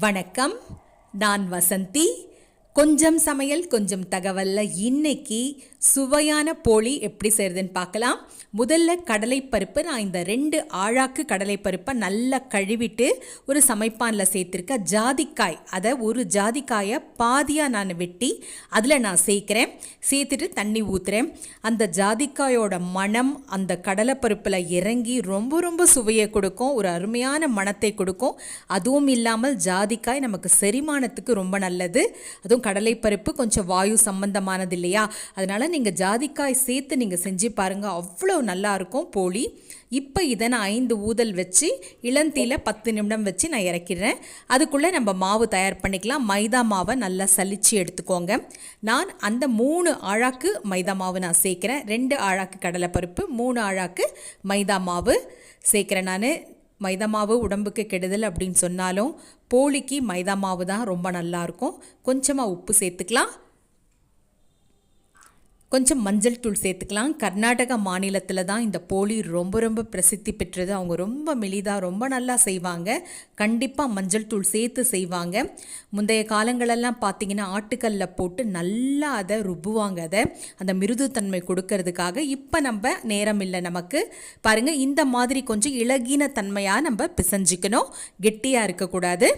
வணக்கம். நான் வசந்தி. கொஞ்சம் சமையல் கொஞ்சம் தகவலில். இன்னைக்கு சுவையான போளி எப்படி செய்யறதுன்னு பார்க்கலாம். முதல்ல கடலைப்பருப்பு நான் இந்த ரெண்டு ஆழாக்கு கடலைப்பருப்பை நல்லா கழுவிட்டு ஒரு சமைப்பானில் சேர்த்துருக்கேன் ஜாதிக்காய். அதை ஒரு ஜாதிக்காயை பாதியாக நான் வெட்டி அதில் நான் சேர்க்குறேன். சேர்த்துட்டு தண்ணி ஊற்றுறேன் அந்த ஜாதிக்காயோட மணம் அந்த கடலைப்பருப்பில் இறங்கி ரொம்ப ரொம்ப சுவையை கொடுக்கும். ஒரு அருமையான மனத்தை கொடுக்கும். அதுவும் இல்லாமல் ஜாதிக்காய் நமக்கு செரிமானத்துக்கு ரொம்ப நல்லது. அதுவும் கடலைப்பருப்பு கொஞ்சம் வாயு சம்பந்தமானது இல்லையா? அதனால் நீங்கள் ஜாதிக்காய் சேர்த்து நீங்கள் செஞ்சு பாருங்கள் அவ்வளோ நல்லாயிருக்கும் போலி. இப்போ இதை நான் ஐந்து ஊதல் வச்சு இளந்தீல பத்து நிமிடம் வச்சு நான் இறக்கிறேன். அதுக்குள்ளே நம்ம மாவு தயார் பண்ணிக்கலாம். மைதா மாவை நல்லா சலிச்சு எடுத்துக்கோங்க. நான் அந்த மூணு ஆழாக்கு மைதா மாவு நான் சேர்க்குறேன். ரெண்டு ஆழாக்கு கடலைப்பருப்பு மூணு ஆழாக்கு மைதா மாவு சேர்க்குறேன் நான். மைதா மாவு உடம்புக்கு கெடுதல் அப்படின்னு சொன்னாலும் போலிக்கு மைதா மாவு தான் ரொம்ப நல்லாயிருக்கும் கொஞ்சமாக உப்பு சேர்த்துக்கலாம். கொஞ்சம் மஞ்சள் தூள் சேர்த்துக்கலாம். கர்நாடகா மாநிலத்தில் தான் இந்த போலி ரொம்ப ரொம்ப பிரசித்தி பெற்றது. அவங்க ரொம்ப மெலிதாக ரொம்ப நல்லா செய்வாங்க. கண்டிப்பாக மஞ்சள் தூள் சேர்த்து செய்வாங்க. முந்தைய காலங்களெல்லாம் பார்த்தீங்கன்னா ஆட்டுக்கல்ல போட்டு நல்லா அதை ருபுவாங்க அதை. அந்த மிருதுத்தன்மை கொடுக்கறதுக்காக இப்போ நம்ம நேரம் இல்லை நமக்கு. பாருங்கள் இந்த மாதிரி கொஞ்சம் இலகின தன்மையாக நம்ம பிசைஞ்சிக்கணும். கெட்டியாக இருக்கக்கூடாது.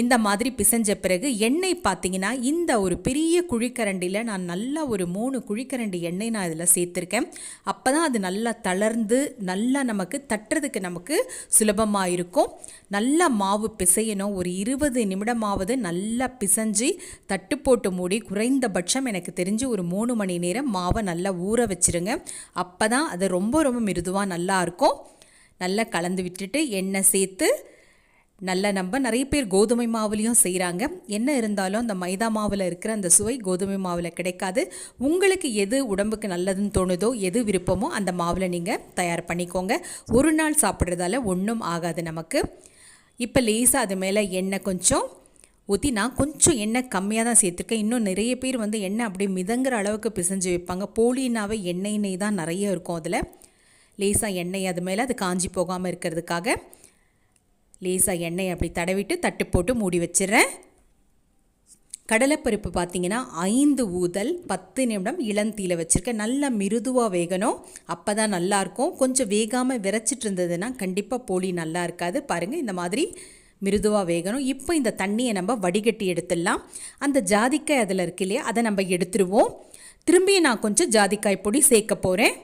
இந்த மாதிரி பிசைஞ்ச பிறகு எண்ணெய் பார்த்தீங்கன்னா இந்த ஒரு பெரிய குழிக்கரண்டியில் நான் நல்லா ஒரு மூணு குழிக்கரண்டி எண்ணெய் நான் இதில் சேர்த்துருக்கேன். அப்போ தான் அது நல்லா தளர்ந்து நல்லா நமக்கு தட்டுறதுக்கு நமக்கு சுலபமாக இருக்கும். நல்லா மாவு பிசையணும். ஒரு இருபது நிமிடமாவது நல்லா பிசைஞ்சு தட்டு போட்டு மூடி குறைந்தபட்சம் எனக்கு தெரிஞ்சு ஒரு மூணு மணி நேரம் மாவை நல்லா ஊற வச்சிருங்க. அப்போ தான் அது ரொம்ப ரொம்ப மிருதுவாக நல்லா இருக்கும். நல்லா கலந்து விட்டுட்டு எண்ணெய் சேர்த்து நல்ல நம்ம நிறைய பேர் கோதுமை மாவுலேயும் செய்கிறாங்க என்ன இருந்தாலும் அந்த மைதா மாவில் இருக்கிற அந்த சுவை கோதுமை மாவில் கிடைக்காது. உங்களுக்கு எது உடம்புக்கு நல்லதுன்னு தோணுதோ எது விருப்பமோ அந்த மாவில் நீங்கள் தயார் பண்ணிக்கோங்க. ஒரு நாள் சாப்பிட்றதால ஒன்றும் ஆகாது நமக்கு. இப்போ லேசாக அது மேலே எண்ணெய் கொஞ்சம் ஊற்றி நான் கொஞ்சம் எண்ணெய் கம்மியாக தான் சேர்த்துருக்கேன். இன்னும் நிறைய பேர் வந்து எண்ணெய் அப்படியே மிதங்குற அளவுக்கு பிசைஞ்சு வைப்பாங்க. போலினாவே எண்ணெய் நெய் தான் நிறைய இருக்கும் அதில். லேசாக எண்ணெய் அது மேலே அது காஞ்சி போகாமல் இருக்கிறதுக்காக. லேசாக எண்ணெய் அப்படி தடவிட்டு தட்டு போட்டு மூடி வச்சிடுறேன். கடலைப்பருப்பு பார்த்தீங்கன்னா ஐந்து ஊதல் பத்து நிமிடம் இளந்தீல வச்சுருக்கேன். நல்லா மிருதுவாக வேகணும். அப்போ தான் நல்லாயிருக்கும் கொஞ்சம் வேகாமல் விரைச்சிட்டு இருந்ததுன்னா கண்டிப்பாக போலி நல்லா இருக்காது. பாருங்கள் இந்த மாதிரி மிருதுவாக வேகணும். இப்போ இந்த தண்ணியை நம்ம வடிகட்டி எடுத்துடலாம். அந்த ஜாதிக்காய் அதில் இருக்கு இல்லையா அதை நம்ம எடுத்துருவோம். திரும்பியும் நான் கொஞ்சம் ஜாதிக்காய் பொடி சேர்க்க போகிறேன்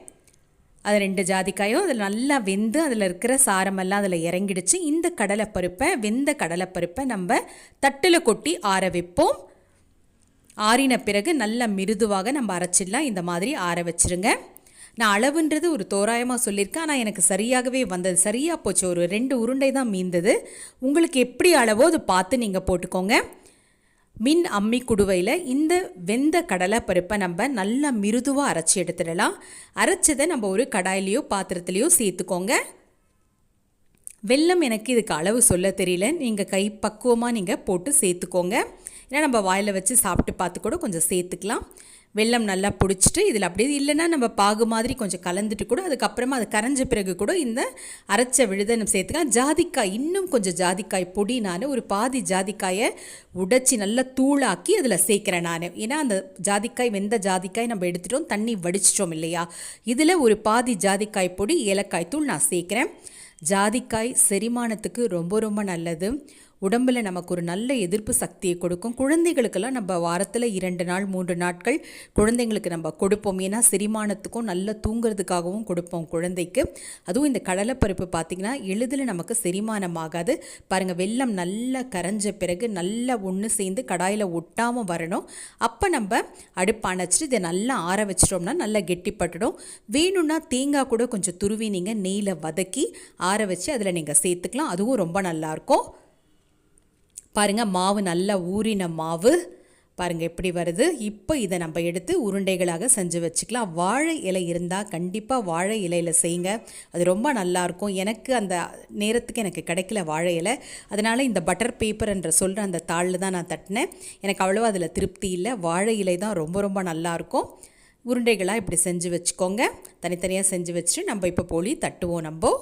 அது ரெண்டு ஜாதிக்காயும் அதில் நல்லா வெந்து அதில் இருக்கிற சாரமெல்லாம் அதில் இறங்கிடுச்சு. இந்த கடலைப்பருப்பை வெந்த கடலைப்பருப்பை நம்ம தட்டில் கொட்டி ஆற வைப்போம். ஆறின பிறகு நல்லா மிருதுவாக நம்ம அரைச்சிடலாம். இந்த மாதிரி ஆற வச்சிருங்க. நான் அளவுன்றது ஒரு தோராயமாக சொல்லியிருக்கேன். ஆனால் எனக்கு சரியாகவே வந்தது. சரியாக போச்சு. ஒரு ரெண்டு உருண்டை தான் மீந்தது. உங்களுக்கு எப்படி அளவோ அது பார்த்து நீங்கள் போட்டுக்கோங்க. மின் அம்மி குடுவையில் இந்த வெந்த கடலை பருப்பை நம்ம நல்லா மிருதுவாக அரைச்சி எடுத்துடலாம். அரைச்சதை நம்ம ஒரு கடாயிலையோ பாத்திரத்துலையோ சேர்த்துக்கோங்க. வெல்லம் எனக்கு இதுக்கு அளவு சொல்ல தெரியல. நீங்கள் கை பக்குவமாக நீங்கள் போட்டு சேர்த்துக்கோங்க. ஏன்னா நம்ம வாயில் வச்சு சாப்பிட்டு பார்த்து கூட கொஞ்சம் சேர்த்துக்கலாம். வெல்லம் நல்லா பிடிச்சிட்டு இதில் அப்படியே இல்லைன்னா நம்ம பாகு மாதிரி கொஞ்சம் கலந்துட்டு கூட அதுக்கப்புறமா அது கரைஞ்ச பிறகு கூட இந்த அரைச்ச விழுதை நம்ம சேர்த்துக்கலாம். ஜாதிக்காய் இன்னும் கொஞ்சம் ஜாதிக்காய் பொடி நான் ஒரு பாதி ஜாதிக்காயை உடைச்சி நல்லா தூளாக்கி அதில் சேர்க்குறேன் நான். ஏன்னா அந்த ஜாதிக்காய் வெந்த ஜாதிக்காய் நம்ம எடுத்துட்டோம் தண்ணி வடிச்சிட்டோம் இல்லையா? இதில் ஒரு பாதி ஜாதிக்காய் பொடி ஏலக்காய் தூள் நான் சேர்க்குறேன். ஜாதிக்காய் செரிமானத்துக்கு ரொம்ப ரொம்ப நல்லது. உடம்பில் நமக்கு ஒரு நல்ல எதிர்ப்பு சக்தியை கொடுக்கும். குழந்தைகளுக்கெல்லாம் நம்ம வாரத்தில் இரண்டு நாள் மூன்று நாட்கள் குழந்தைங்களுக்கு நம்ம கொடுப்போம். ஏன்னா செரிமானத்துக்கும் நல்லா தூங்குறதுக்காகவும் கொடுப்போம் குழந்தைக்கு. அதுவும் இந்த கடலைப்பருப்பு பார்த்திங்கன்னா எளிதில் நமக்கு செரிமானம் ஆகாது பாருங்கள் வெள்ளம் நல்லா கரைஞ்ச பிறகு நல்லா ஒன்று சேர்ந்து கடாயில் ஒட்டாமல் வரணும். அப்போ நம்ம அடுப்பு அணைச்சிட்டு இதை நல்லா ஆற வச்சிட்டோம்னா நல்லா கெட்டிப்பட்டுடும். வேணும்னா தேங்காய் கூட கொஞ்சம் துருவி நீங்கள் நெய்யில் வதக்கி ஆற வச்சு அதில் நீங்கள் சேர்த்துக்கலாம். அதுவும் ரொம்ப நல்லாயிருக்கும் பாருங்கள் மாவு நல்லா ஊறின மாவு. பாருங்கள் எப்படி வருது? இப்போ இதை நம்ம எடுத்து உருண்டைகளாக செஞ்சு வச்சுக்கலாம். வாழை இலை இருந்தால் கண்டிப்பாக வாழை இலையில் செய்யுங்க. அது ரொம்ப நல்லாயிருக்கும். எனக்கு அந்த நேரத்துக்கு எனக்கு கிடைக்கல வாழை இலை. அதனால் இந்த பட்டர் பேப்பர் என்ற சொல்கிற அந்த தாளில் தான் நான் தட்டினேன். எனக்கு அவ்வளோவா அதில் திருப்தி இல்லை. வாழை இலை தான் ரொம்ப ரொம்ப நல்லாயிருக்கும். உருண்டைகளாக இப்படி செஞ்சு வச்சுக்கோங்க. தனித்தனியாக செஞ்சு வச்சுட்டு நம்ம இப்போ போலி தட்டுவோம் நம்ம.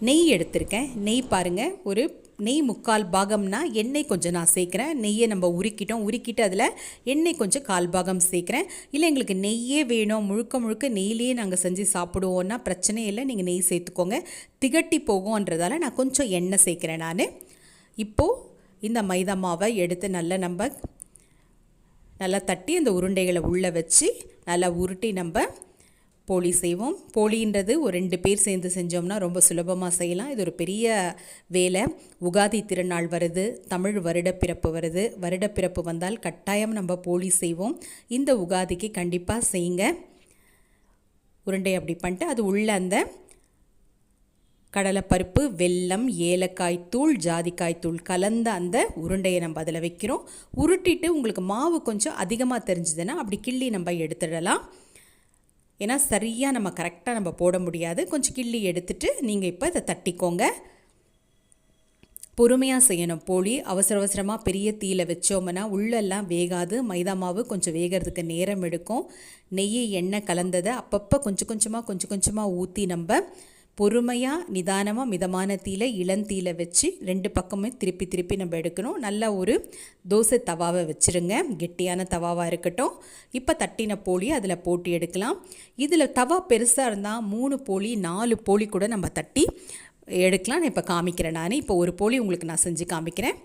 நெய் எடுத்திருக்கேன். நெய் பாருங்கள் ஒரு நெய் முக்கால் பாகம்னா எண்ணெய் கொஞ்சம் நான் சேர்க்குறேன். நெய்யை நம்ம உருக்கிட்டோம். உருக்கிட்டு அதில் எண்ணெய் கொஞ்சம் கால் பாகம் சேர்க்குறேன். இல்லை எங்களுக்கு நெய்யே வேணும். முழுக்க முழுக்க நெய்லேயே நாங்கள் செஞ்சு சாப்பிடுவோன்னா பிரச்சனையே இல்லை. நீங்கள் நெய் சேர்த்துக்கோங்க. திகட்டி போகும்ன்றதால நான் கொஞ்சம் எண்ணெய் சேர்க்குறேன் நான். இப்போது இந்த மைதா மாவை எடுத்து நல்லா நம்ம நல்லா தட்டி அந்த உருண்டைகளை உள்ளே வச்சு நல்லா உருட்டி நம்ம போலி செய்வோம். போலின்றது ஒரு ரெண்டு பேர் சேர்ந்து செஞ்சோம்னா ரொம்ப சுலபமாக செய்யலாம். இது ஒரு பெரிய வேலை. உகாதி திருநாள் வருது. தமிழ் வருடப்பிறப்பு வருது. வருடப்பிறப்பு வந்தால் கட்டாயம் நம்ம போலி செய்வோம். இந்த உகாதிக்கு கண்டிப்பாக செய்யுங்க. உருண்டை அப்படி பண்ணிட்டு அது உள்ள அந்த கடலைப்பருப்பு வெல்லம் ஏலக்காய் தூள் ஜாதிக்காய் தூள் கலந்த அந்த உருண்டையை நம்ம அதில் வைக்கிறோம். உருட்டிட்டு உங்களுக்கு மாவு கொஞ்சம் அதிகமாக தெரிஞ்சதுன்னா அப்படி கிள்ளி நம்ம எடுத்துடலாம். ஏன்னா சரியாக நம்ம கரெக்டாக நம்ம போட முடியாது. கொஞ்சம் கிள்ளி எடுத்துட்டு நீங்கள் இப்போ இதை தட்டிக்கோங்க. பொறுமையாக செய்யணும். போலி அவசர அவசரமாக பெரிய தீயில் வச்சோம்னா உள்ளெல்லாம் வேகாது. மைதா மாவு கொஞ்சம் வேகிறதுக்கு நேரம் எடுக்கும். நெய் எண்ணெய் கலந்ததை அப்பப்போ கொஞ்சம் கொஞ்சமாக கொஞ்சம் கொஞ்சமாக ஊற்றி நம்ம பொறுமையாக நிதானமாக மிதமான தீல இளந்தீல வச்சு ரெண்டு பக்கமே திருப்பி திருப்பி நம்ம எடுக்கணும். நல்லா ஒரு தோசை தவாவை வச்சுருங்க. கெட்டியான தவாவாக இருக்கட்டும். இப்போ தட்டின போலி அதில் போட்டு எடுக்கலாம். இதில் தவா பெருசாக இருந்தால் மூணு போலி நாலு போலி கூட நம்ம தட்டி எடுக்கலாம். நான் இப்போ காமிக்கிறேன் நான். இப்போ ஒரு போலி உங்களுக்கு நான் செஞ்சு காமிக்கிறேன்.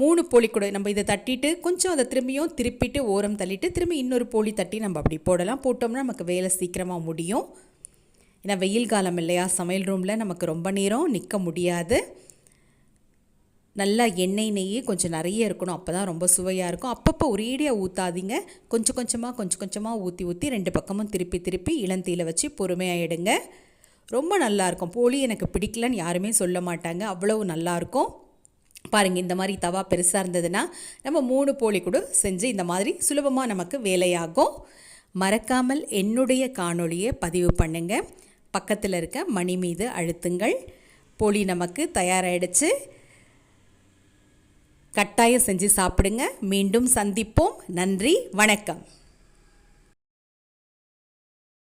மூணு போலி கூட நம்ம இதை தட்டிட்டு கொஞ்சம் அதை திரும்பியும் திருப்பிட்டு ஓரம் தள்ளிட்டு திரும்பி இன்னொரு போலி தட்டி நம்ம அப்படி போடலாம். போட்டோம்னா நமக்கு வேலை சீக்கிரமாக முடியும். ஏன்னா வெயில் காலம் இல்லையா? சமையல் ரூமில் நமக்கு ரொம்ப நேரம் நிற்க முடியாது. நல்லா எண்ணெய் நெய் கொஞ்சம் நிறைய இருக்கணும். அப்போ தான் ரொம்ப சுவையாக இருக்கும். அப்பப்போ ஒரேடியாக ஊற்றாதீங்க கொஞ்சம் கொஞ்சமாக கொஞ்சம் கொஞ்சமாக ஊற்றி ஊற்றி ரெண்டு பக்கமும் திருப்பி திருப்பி இளந்தீயில் வச்சு பொறுமையாக எடுங்க ரொம்ப நல்லாயிருக்கும் போலி எனக்கு பிடிக்கலன்னு யாருமே சொல்ல மாட்டாங்க. அவ்வளவு நல்லாயிருக்கும் பாருங்கள் இந்த மாதிரி தவா பெருசாக இருந்ததுன்னா நம்ம மூணு போலி கூட செஞ்சு இந்த மாதிரி சுலபமாக நமக்கு வேலையாகும். மறக்காமல் என்னுடைய காணொளியை பதிவு பண்ணுங்கள் பக்கத்தில் இருக்க மணி மீது அழுத்துங்கள். போலி நமக்கு தயாராகிடுச்சு கட்டாயம் செஞ்சு சாப்பிடுங்க. மீண்டும் சந்திப்போம். நன்றி. வணக்கம்.